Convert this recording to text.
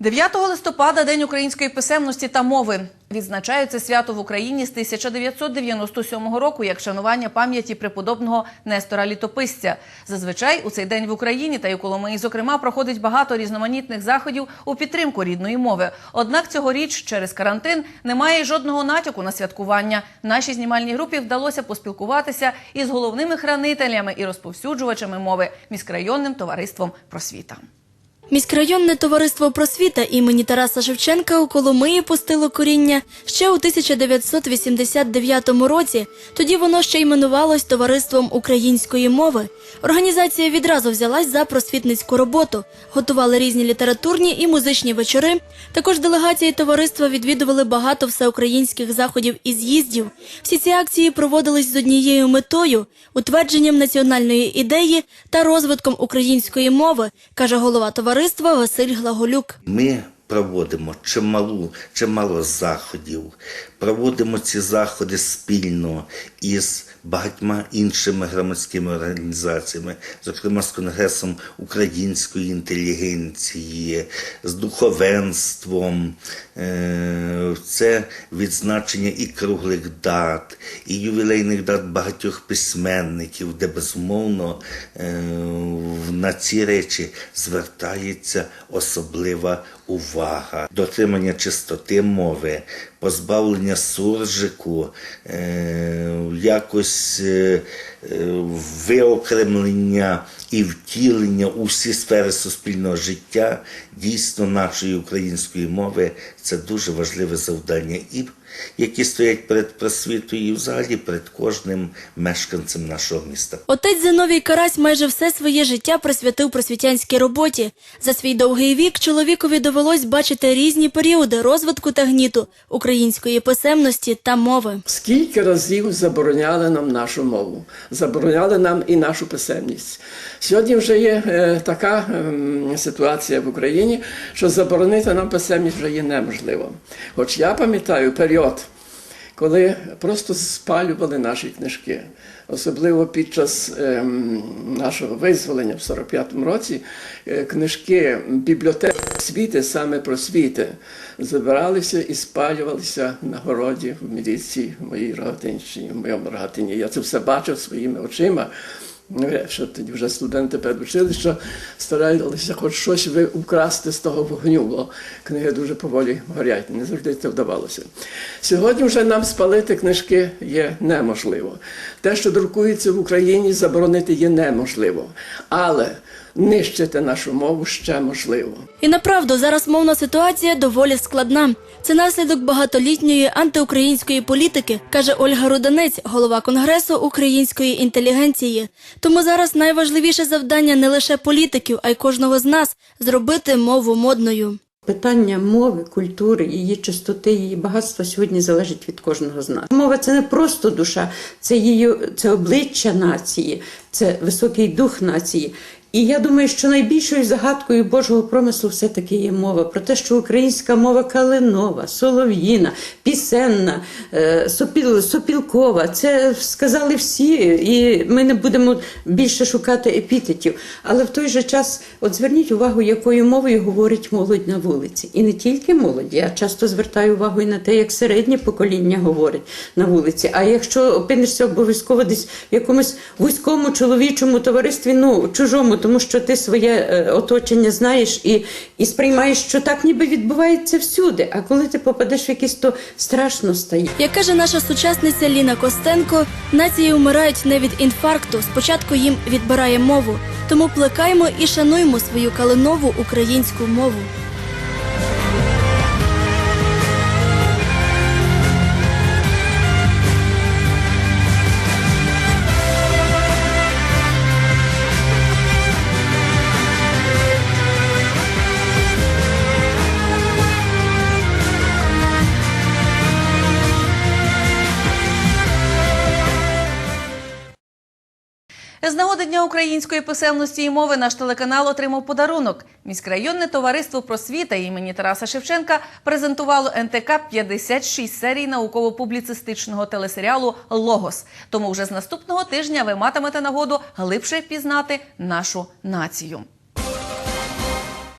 9 листопада День української писемності та мови. Відзначають це свято в Україні з 1997 року як шанування пам'яті преподобного Нестора Літописця. Зазвичай у цей день в Україні та й у Коломиї, зокрема, проходить багато різноманітних заходів у підтримку рідної мови. Однак цьогоріч через карантин немає жодного натяку на святкування. Нашій знімальній групі вдалося поспілкуватися із головними хранителями і розповсюджувачами мови міськрайонним товариством просвіта. Міськрайонне товариство просвіта імені Тараса Шевченка у Коломиї пустило коріння ще у 1989 році. Тоді воно ще іменувалось Товариством української мови. Організація відразу взялась за просвітницьку роботу, готували різні літературні і музичні вечори. Також делегації товариства відвідували багато всеукраїнських заходів і з'їздів. Всі ці акції проводились з однією метою утвердженням національної ідеї та розвитком української мови, каже голова товариства Василь Глаголюк. Ми проводимо чималу, чимало заходів, проводимо ці заходи спільно із багатьма іншими громадськими організаціями, зокрема з Конгресом української інтелігенції, з духовенством. Е, Це відзначення і круглих дат, і ювілейних дат багатьох письменників, де безумовно е, на ці речі звертається особлива увага, дотримання чистоти мови, позбавлення суржику, е, якось е, е, виокремлення і втілення у всі сфери суспільного життя дійсно нашої української мови. Це дуже важливе завдання, і які стоять перед просвітою, і взагалі перед кожним мешканцем нашого міста. Отець Зиновій Карась майже все своє життя присвятив просвітянській роботі. За свій довгий вік чоловікові довелось бачити різні періоди розвитку та гніту української писемності та мови. Скільки разів забороняли нам нашу мову, забороняли нам і нашу писемність. Сьогодні вже є е, така ем, ситуація в Україні, що заборонити нам писемність вже є неможливо. Хоч я пам'ятаю період, коли просто спалювали наші книжки. Особливо під час ем, нашого визволення в 45-му році е, книжки бібліотек світи, саме про світи, забиралися і спалювалися на городі в міліції в моїй Рогатинщині, в моєму Рогатині. Я це все бачив своїми очима. Що тоді вже студенти передучили, що старалися хоч щось украсти з того вогню, бо книги дуже поволі горять, не завжди це вдавалося. Сьогодні вже нам спалити книжки є неможливо. Те, що друкується в Україні, заборонити є неможливо. Але нищити нашу мову ще можливо. І направду зараз мовна ситуація доволі складна. Це наслідок багатолітньої антиукраїнської політики, каже Ольга Руданець, голова Конгресу української інтелігенції. Тому зараз найважливіше завдання не лише політиків, а й кожного з нас зробити мову модною. Питання мови, культури, її чистоти, її багатства сьогодні залежить від кожного з нас. Мова це не просто душа, це її це обличчя нації, це високий дух нації. І я думаю, що найбільшою загадкою Божого промислу все-таки є мова про те, що українська мова калинова, солов'їна, пісенна, е, сопіл, сопілкова. Це сказали всі, і ми не будемо більше шукати епітетів. Але в той же час, от зверніть увагу, якою мовою говорить молодь на вулиці. І не тільки молодь. Я часто звертаю увагу і на те, як середнє покоління говорить на вулиці. А якщо опинишся обов'язково десь в якомусь вузькому чоловічому товаристві, ну чужому, тому що ти своє е, оточення знаєш і, і сприймаєш, що так ніби відбувається всюди. А коли ти попадеш в якісь, то страшно стає. Як каже наша сучасниця Ліна Костенко, нації вмирають не від інфаркту. Спочатку їм відбирає мову. Тому плекаймо і шануймо свою калинову українську мову. З нагоди Дня української писемності і мови наш телеканал отримав подарунок. Міськрайонне товариство просвіта імені Тараса Шевченка презентувало НТК 56 серій науково-публіцистичного телесеріалу Логос. Тому вже з наступного тижня ви матимете нагоду глибше пізнати нашу націю.